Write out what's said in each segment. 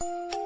Bir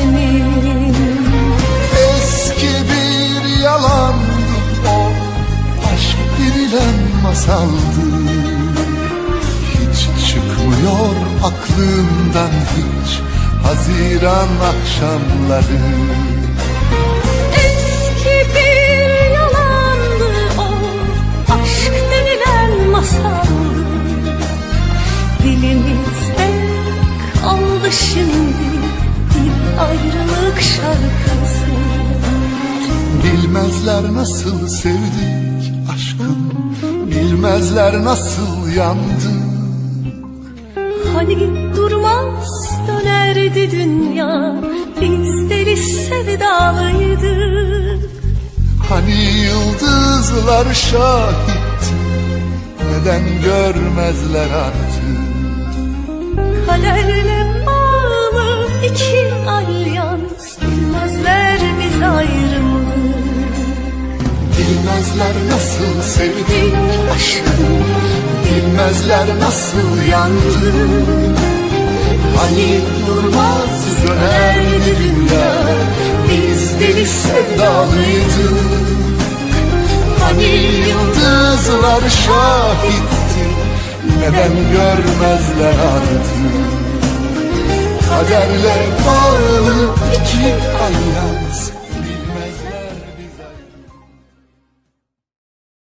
denilen masaldı. Hiç çıkmıyor aklımdan hiç Haziran akşamları. Eski bir yalandı o Aşk denilen masaldı Dilimizde kaldı şimdi Bir ayrılık şarkısı. Bilmezler nasıl sevdik aşkım Bilmezler nasıl yandık Hani durmaz dönerdi dünya Biz deli sevdalıydık Hani yıldızlar şahitti Neden görmezler artık? Kaderle Bilmezler nasıl sevdik aşkım Bilmezler nasıl yandık Hani durmaz dönerdi dünya Biz deli sevdalıydık Hani yıldızlar şahitti Neden görmezler artık? Kaderle bağlı iki alyans